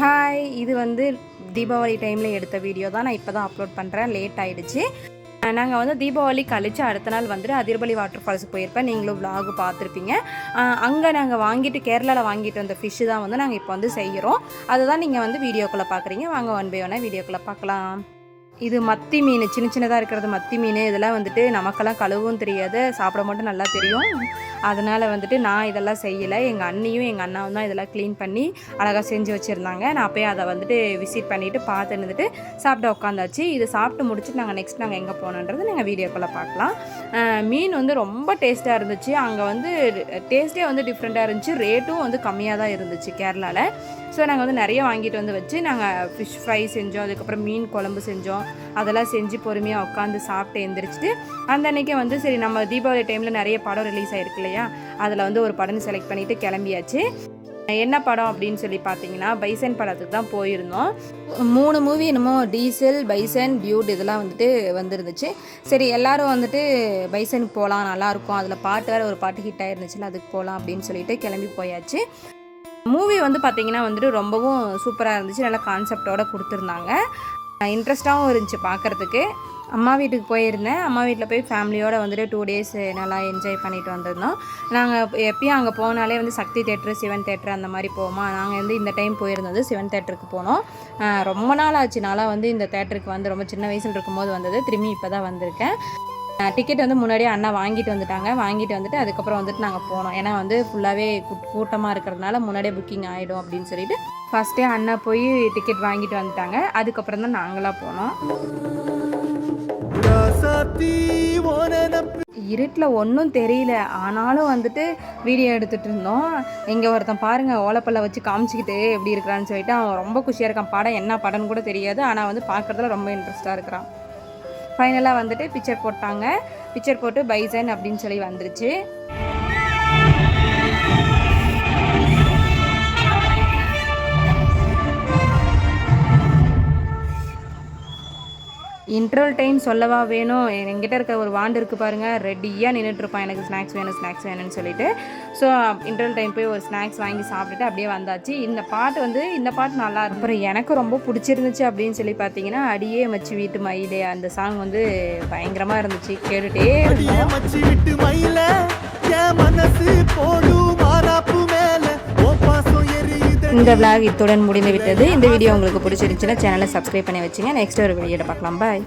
Hi இது வந்து தீபாவளி டைமில் எடுத்த வீடியோ தான். நான் இப்போ தான் அப்லோட் பண்ணுறேன் லேட் ஆகிடுச்சு நாங்கள் வந்து தீபாவளி கழித்து அடுத்த நாள் வந்துட்டு அதிர்பலி வாட்டர் ஃபால்ஸுக்கு போயிருப்பேன். நீங்களும் vlog பார்த்துருப்பீங்க. அங்கே நாங்கள் வாங்கிட்டு கேரளாவில் வாங்கிட்டு வந்த ஃபிஷ்ஷு தான் வந்து நாங்கள் இப்போ வந்து செய்கிறோம் அதை தான் நீங்கள் வந்து வீடியோக்குள்ளே பார்க்குறீங்க வாங்க ஒன் பை ஒன்னாக வீடியோக்குள்ளே பார்க்கலாம் இது மத்தி மீன் சின்ன சின்னதாக இருக்கிறது மத்தி மீன். இதெல்லாம் வந்துட்டு நமக்கெல்லாம் கழுவும் தெரியாது. சாப்பிட மட்டும் நல்லா தெரியும். அதனால் வந்துட்டு நான் இதெல்லாம் செய்யலை. எங்கள் அண்ணியும் எங்கள் அண்ணாவும் தான் இதெல்லாம் க்ளீன் பண்ணி அழகாக செஞ்சு வச்சுருந்தாங்க. நான் போய் அதை வந்துட்டு விசிட் பண்ணிவிட்டு பார்த்து இருந்துட்டு சாப்பிட உட்காந்தாச்சு. இது சாப்பிட்டு முடிச்சுட்டு நாங்கள் நெக்ஸ்ட் நாங்கள் எங்கே போனோன்றது நாங்கள் வீடியோக்குள்ளே பார்க்கலாம். மீன் வந்து ரொம்ப டேஸ்ட்டாக இருந்துச்சு. அங்கே வந்து டேஸ்ட்டே வந்து டிஃப்ரெண்ட்டாக இருந்துச்சு. ரேட்டும் வந்து கம்மியாக தான் இருந்துச்சு கேரளாவில் ஸோ நாங்கள் வந்து நிறைய வாங்கிட்டு வந்து வச்சு நாங்கள் ஃபிஷ் ஃப்ரை செஞ்சோம். அதுக்கப்புறம் மீன் குழம்பு செஞ்சோம். அதெல்லாம் செஞ்சு பொறுமையாக உட்காந்து சாப்பிட்டு எந்திரிச்சிட்டு அந்த அன்றைக்கி வந்து சரி நம்ம தீபாவளி டைமில் நிறைய படம் ரிலீஸ் ஆகிருக்கு இல்லையா? அதில் வந்து ஒரு படம் செலக்ட் பண்ணிவிட்டு கிளம்பியாச்சு. என்ன படம் அப்படின்னு சொல்லி பார்த்தீங்கன்னா பைசன் படத்துக்கு தான் போயிருந்தோம். மூணு மூவி என்னமோ டீசல் பைசன் டியூட் இதெல்லாம் வந்துட்டு வந்துருந்துச்சு. சரி எல்லாரும் வந்துட்டு பைசனுக்கு போகலாம் நல்லாயிருக்கும் அதில் பாட்டு வேறு ஒரு பாட்டு ஹிட் ஆயிருந்துச்சுல அதுக்கு போகலாம் அப்படின்னு சொல்லிட்டு கிளம்பி போயாச்சு. மூவி வந்து பார்த்தீங்கன்னா வந்துட்டு ரொம்பவும் சூப்பராக இருந்துச்சு. நல்லா கான்செப்டோட கொடுத்துருந்தாங்க. இன்ட்ரெஸ்ட்டாகவும் இருந்துச்சு பார்க்குறதுக்கு அம்மா வீட்டுக்கு போயிருந்தேன். அம்மா வீட்டில் போய் ஃபேமிலியோடு வந்துட்டு டூ டேஸ் நல்லா என்ஜாய் பண்ணிட்டு வந்திருந்தோம். நாங்கள் எப்பயும் அங்கே போனாலே வந்து சக்தி தேட்ரு சிவன் தேட்ரு அந்த மாதிரி போவோமா? நாங்கள் வந்து இந்த டைம் போயிருந்தது சிவன் தேட்டருக்கு போனோம். ரொம்ப நாள் ஆச்சு. நாளாக வந்து இந்த தேட்டருக்கு வந்து ரொம்ப சின்ன வயசில் இருக்கும்போது வந்தது. திரும்பி இப்போ தான் வந்திருக்கேன் டிக்கெட் வந்து முன்னாடியே அண்ணா வாங்கிட்டு வந்துட்டாங்க. வாங்கிட்டு வந்துட்டு அதுக்கப்புறம் வந்துட்டு நாங்கள் போனோம். ஏன்னா வந்து ஃபுல்லாகவே கூட்டமாக இருக்கிறதுனால முன்னாடியே புக்கிங் ஆகிடும் அப்படின்னு சொல்லிட்டு ஃபஸ்ட்டே அண்ணா போய் டிக்கெட் வாங்கிட்டு வந்துட்டாங்க. அதுக்கப்புறம் தான் நாங்களாக போனோம். இருட்டில் ஒன்றும் தெரியல. ஆனாலும் வந்துட்டு வீடியோ எடுத்துகிட்டு இருந்தோம். இங்கே ஒருத்தன் பாருங்கள் ஓலப்பல்ல வச்சு காமிச்சிக்கிட்டு எப்படி இருக்கிறான்னு சொல்லிட்டு அவன் ரொம்ப குஷியாக இருக்கான். படம் என்ன படம்னு கூட தெரியாது. ஆனால் வந்து பார்க்குறதுல ரொம்ப இன்ட்ரெஸ்ட்டாக இருக்கிறான். ஃபைனலாக வந்துட்டு பிக்சர் போட்டாங்க. பிக்சர் போட்டு பைசன் அப்படின்னு சொல்லி வந்துருச்சு. இன்டர்வல் டைம் சொல்லவா வேணும்? என்கிட்ட இருக்க ஒரு வாண்டு இருக்குது பாருங்கள் ரெடியாக நின்றுட்டு இருப்பான் எனக்கு ஸ்நாக்ஸ் வேணும் ஸ்நாக்ஸ் வேணும்னு சொல்லிட்டு. ஸோ இன்டர்வல் டைம் போய் ஒரு ஸ்நாக்ஸ் வாங்கி சாப்பிட்டுட்டு அப்படியே வந்தாச்சு. இந்த பாட்டு வந்து இந்த பாட்டு நல்லா இருக்கு அப்புறம் எனக்கு ரொம்ப பிடிச்சிருந்துச்சு அப்படின்னு சொல்லி பார்த்தீங்கன்னா அடியே மச்சி வீட்டு மயிலே அந்த சாங் வந்து பயங்கரமாக இருந்துச்சு. கேட்டுட்டே இந்த விளாக் இத்துடன் முடிந்து விட்டது இந்த வீடியோ உங்களுக்கு பிடிச்சிருந்துச்சுன்னா சேனலை சப்ஸ்கிரைப் பண்ணி வச்சுங்க. நெக்ஸ்ட் ஒரு வீடியோவில் பார்க்கலாம். பாய்